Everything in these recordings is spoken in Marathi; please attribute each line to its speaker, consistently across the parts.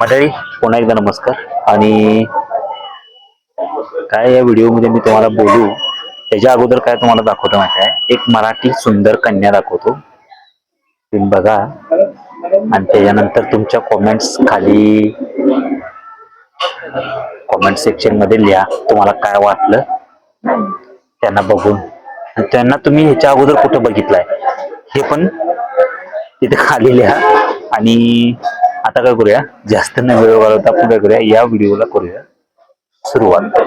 Speaker 1: मंडळी पुन्हा एकदा नमस्कार. आणि काय या व्हिडिओमध्ये मी तुम्हाला बोलू त्याच्या अगोदर काय तुम्हाला दाखवतो माहिती आहे? एक मराठी सुंदर कन्या दाखवतो. तुम्ही बघा. आणि त्याच्यानंतर तुमच्या कॉमेंट्स खाली कॉमेंट सेक्शनमध्ये लिहा तुम्हाला काय वाटलं. त्यांना बघून. त्यांना तुम्ही ह्याच्या अगोदर कुठं बघितलंय हे पण तिथे खाली लिहा. आणि आता काय करूया? जास्त न वेळ घालवता पुढे करूया. या व्हिडिओला करूया. सुरुवात.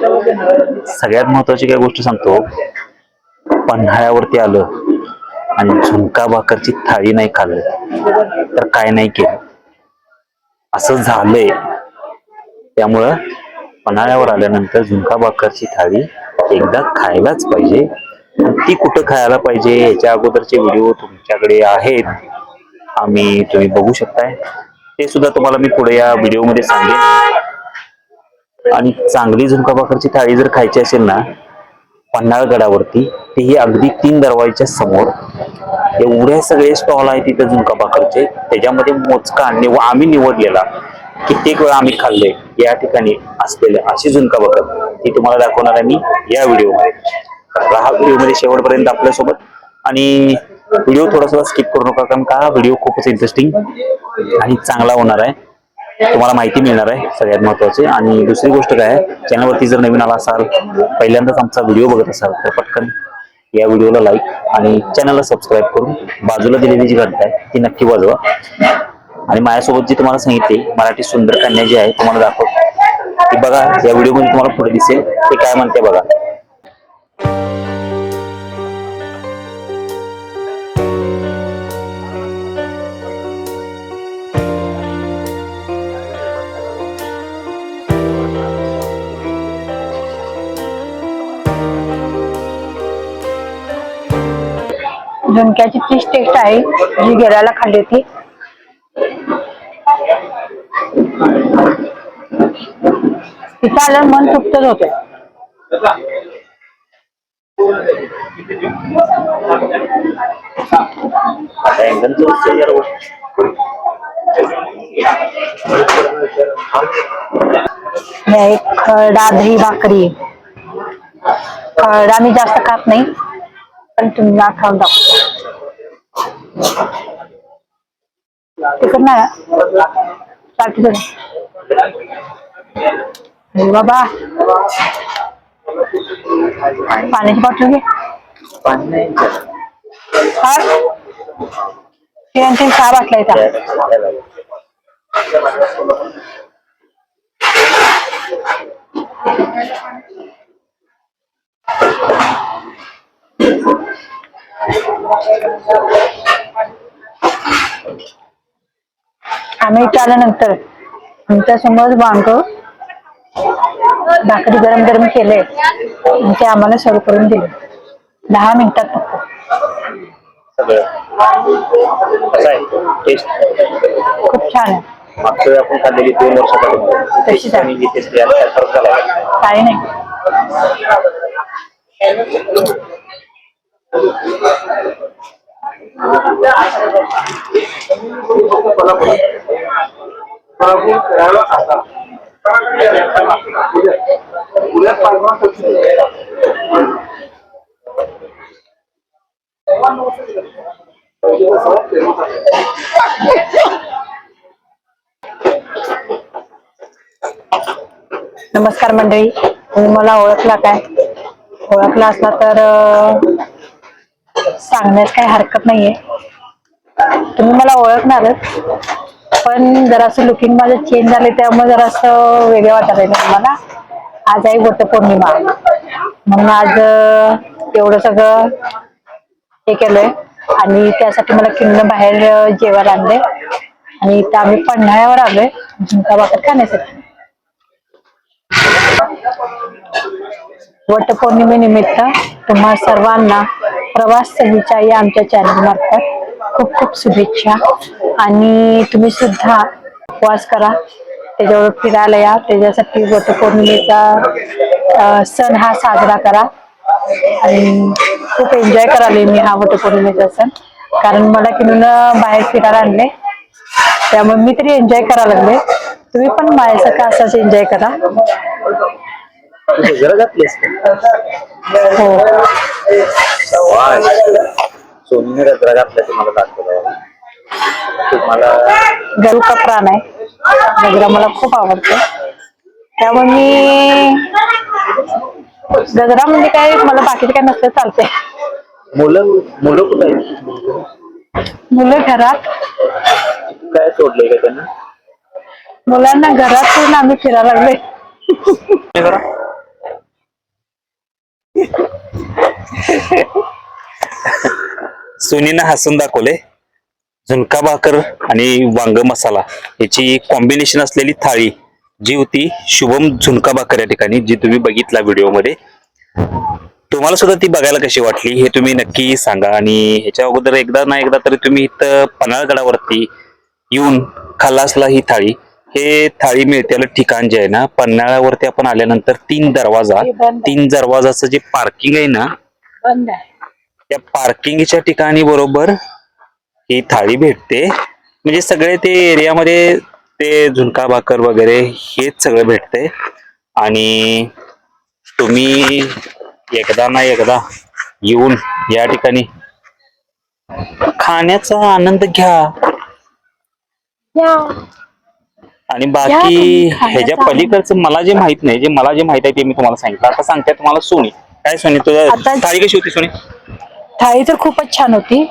Speaker 1: सगळ्यात महत्वाची काय गोष्ट सांगतो. पन्हाळ्यावरती आलं आणि झुणका भाकरची थाळी नाही खाल्लं तर काय नाही केलं? असं झालंय. त्यामुळं पन्हाळ्यावर आल्यानंतर झुणका भाकरची थाळी एकदा खायलाच पाहिजे. ती कुठं खायला पाहिजे याच्या अगोदरचे व्हिडिओ तुमच्याकडे आहेत. आम्ही तुम्ही बघू शकताय. ते सुद्धा तुम्हाला मी पुढे या व्हिडिओमध्ये सांगेन. आणि चांगली झुणका भाकरची थाळी जर खायची असेल ना पन्हाळगडावरती ते ही अगदी तीन दरवाजाच्या समोर. एवढे सगळे स्टॉल आहेत तिथे झुणका भाकरचे त्याच्यामध्ये मोजका निव आम्ही निवडलेला. कित्येक वेळा आम्ही खाल्ले. या ठिकाणी असलेले अशी झुणका भाकर ती तुम्हाला दाखवणार आहे मी या व्हिडिओमध्ये. तर हा व्हिडिओमध्ये शेवटपर्यंत आपल्यासोबत. आणि व्हिडिओ थोडासा स्किप करू नका कारण का? व्हिडिओ खूपच इंटरेस्टिंग आणि चांगला होणार आहे. तुम्हाला माहिती मिळणार आहे सगळ्यात महत्वाची. आणि दुसरी गोष्ट काय आहे चॅनलवरती जर नवीन आला असाल पहिल्यांदाच आमचा व्हिडिओ बघत असाल तर पटकन या व्हिडिओला लाईक आणि चॅनलला सबस्क्राईब करून बाजूला दिलेली जी घंटा आहे ती नक्की वाजवा. आणि माझ्यासोबत जी तुम्हाला सांगितली मराठी सुंदर कन्या जी आहे तुम्हाला दाखव. ती बघा या व्हिडिओमध्ये तुम्हाला पुढे दिसेल. ते काय म्हणते बघा.
Speaker 2: झुणक्याची तीच टेस्ट आहे जी गेल्याला खाल्ली होती तिथं आलं मन तृप्तच होते.
Speaker 1: आता एकदम
Speaker 2: हे आहे खरडा दही भाकरी. खरडा मी जास्त खात नाही पण तुम्हाला खाऊन दाखव. तिकड ना चालते अरे बाबा पाण्याची बॉटल घे फार चहा बाटला इथं आम्ही आल्यानंतर आमच्यासमोर वांग भाकरी गरम गरम केले. आणि ते आम्हाला सर्व करून दिले. दहा मिनिटात फक्त खूप छान आहे.
Speaker 1: मागच्या आपण खाल्लेली दोन वर्षापासून.
Speaker 2: तशीच आहे. नमस्कार मंडळी तुम्ही मला ओळखला काय? ओळखला असला तर सांगण्यास काही हरकत नाहीये. तुम्ही मला ओळखणारच. पण जरासं लुकिंग माझं चेंज झाले त्यामुळे जरासं वेगळं वाटत आहे मला. आज आहे वटपौर्णिमा. म्हणून आज एवढं सगळं हे केलंय. आणि त्यासाठी मला किन्न बाहेर जेवायला आणले आणि इथं आम्ही पन्हाळ्यावर आलोय. झुणका भाकर खाण्यासाठी. वटपौर्णिमेनिमित्त तुम्हा सर्वांना प्रवास सहलीच्या या आमच्या चॅनल मार्फत खूप खूप शुभेच्छा. आणि तुम्ही सुद्धा उपवास करा. त्याच्यावर फिरायला या. त्याच्यासाठी वटपौर्णिमेचा सण हा साजरा करा. आणि खूप एन्जॉय कराले मी हा वटपौर्णिमेचा सण. कारण मला किनून बाहेर फिरायला आणले. त्यामुळे मी तरी एन्जॉय करायला लागले. तुम्ही पण माझ्यासारखं असंच एन्जॉय करा? हो.
Speaker 1: सोनीने गजरा घातला तुम्हाला दाखवलं तुम्हाला
Speaker 2: गरु का प्राण आहे. गजरा मला खूप आवडतो. त्यामुळे मी गजरा म्हणजे काय? मला बाकीचं काय नसलं चालतंय.
Speaker 1: मुलं मुलं कुठं आहेत?
Speaker 2: मुलं घरात.
Speaker 1: काय सोडलंय का त्यांना?
Speaker 2: मुलांना घरात ठेवून आम्ही फिरायला लागलोय.
Speaker 1: हे करा. सोनीनं हसून दाखवले. झुणका भाकर आणि वांग मसाला याची कॉम्बिनेशन असलेली थाळी जी होती शुभम झुणका भाकर या ठिकाणी जी तुम्ही बघितला व्हिडिओमध्ये. तुम्हाला सुद्धा ती बघायला कशी वाटली हे तुम्ही नक्की सांगा. आणि ह्याच्या अगोदर एकदा ना एकदा तरी तुम्ही इथं पन्हाळगडावरती येऊन खलासला ही थाळी. हे थाळी मिळतेलं ठिकाण जे आहे ना पन्हाळ्यावरती आपण आल्यानंतर तीन दरवाजा. तीन दरवाजाचं जे पार्किंग आहे ना
Speaker 2: बंद आहे.
Speaker 1: त्या पार्किंगच्या ठिकाणी बरोबर ही थाळी भेटते. म्हणजे सगळे ते एरियामध्ये ते झुणका भाकर वगैरे हेच सगळं भेटते. आणि तुम्ही एकदा ना एकदा येऊन या ठिकाणी. खाण्याचा आनंद घ्या. आणि बाकी ह्याच्या. पलीकडचं मला जे माहीत नाही जे मला जे माहीत आहे ते मी तुम्हाला सांगितलं आता सांगते तुम्हाला सोनी. काय सोनी तुझ्या थाळी कशी होती सोनी?
Speaker 2: थाळी तर खूपच छान होती.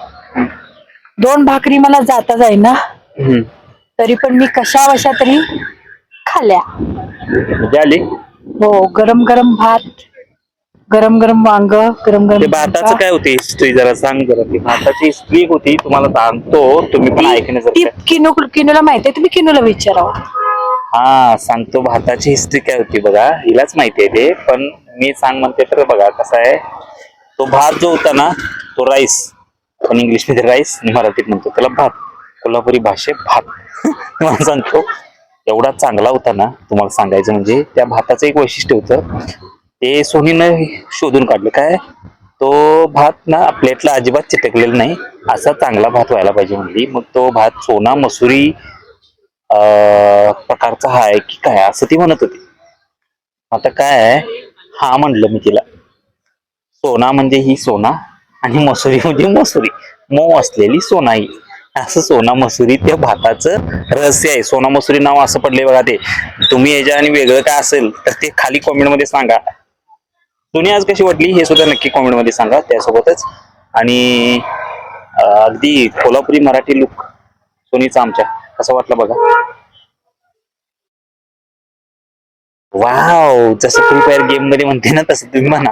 Speaker 2: दोन भाकरी मला जाता जाईना.
Speaker 1: हम्म.
Speaker 2: तरी पण मी कशा वशा तरी खाल्ल्या
Speaker 1: मजा आली?
Speaker 2: हो गरम गरम भात गरम गरम वांग गरम
Speaker 1: ते
Speaker 2: गरम
Speaker 1: भाताचं. काय होती हिस्ट्री जरा सांग जरा. ती भाताची हिस्ट्री होती तुम्हाला सांगतो. तुम्ही पण ऐकणे
Speaker 2: ती
Speaker 1: जर
Speaker 2: किनू किनूला माहिती आहे तुम्ही किनूला विचारावं
Speaker 1: हा सांगतो. भाताची हिस्ट्री काय होती बघा. हिलाच माहिती आहे ते. पण मी सांग म्हणते तर बघा कसा आहे. तो भात जो होता ना तो राईस. पण इंग्लिशमध्ये राईस आणि मराठीत म्हणतो त्याला भात. कोल्हापुरी भाषेत भात. तुम्हाला सांगतो एवढा चांगला होता ना तुम्हाला सांगायचं म्हणजे त्या भाताचं एक वैशिष्ट्य होतं ते सोनीनं शोधून काढलं. काय? तो भात ना प्लेटला अजिबात चिटकलेला नाही. असा चांगला भात व्हायला पाहिजे म्हणली. मग तो भात सोना मसुरी प्रकारचा हा आहे की काय असं ती म्हणत होती. आता काय हा म्हणलं मी तिला. सोना म्हणजे ही सोना. आणि मसुरी म्हणजे मसुरी. मऊ असलेली सोनाई. असं सोना मसुरी त्या भाताचं रहस्य आहे. सोना मसुरी नाव असं पडले बघा ते. तुम्ही याच्या आणि वेगळं काय असेल तर ते खाली कॉमेंटमध्ये सांगा. तुम्ही आज कशी वाटली हे सुद्धा नक्की कॉमेंटमध्ये सांगा. त्यासोबतच. आणि अगदी कोल्हापुरी मराठी लुक सोनीचा आमच्या. असं वाटलं बघा? वाव जसं फ्री फायर गेममध्ये म्हणते ना तसं तुम्ही म्हणा.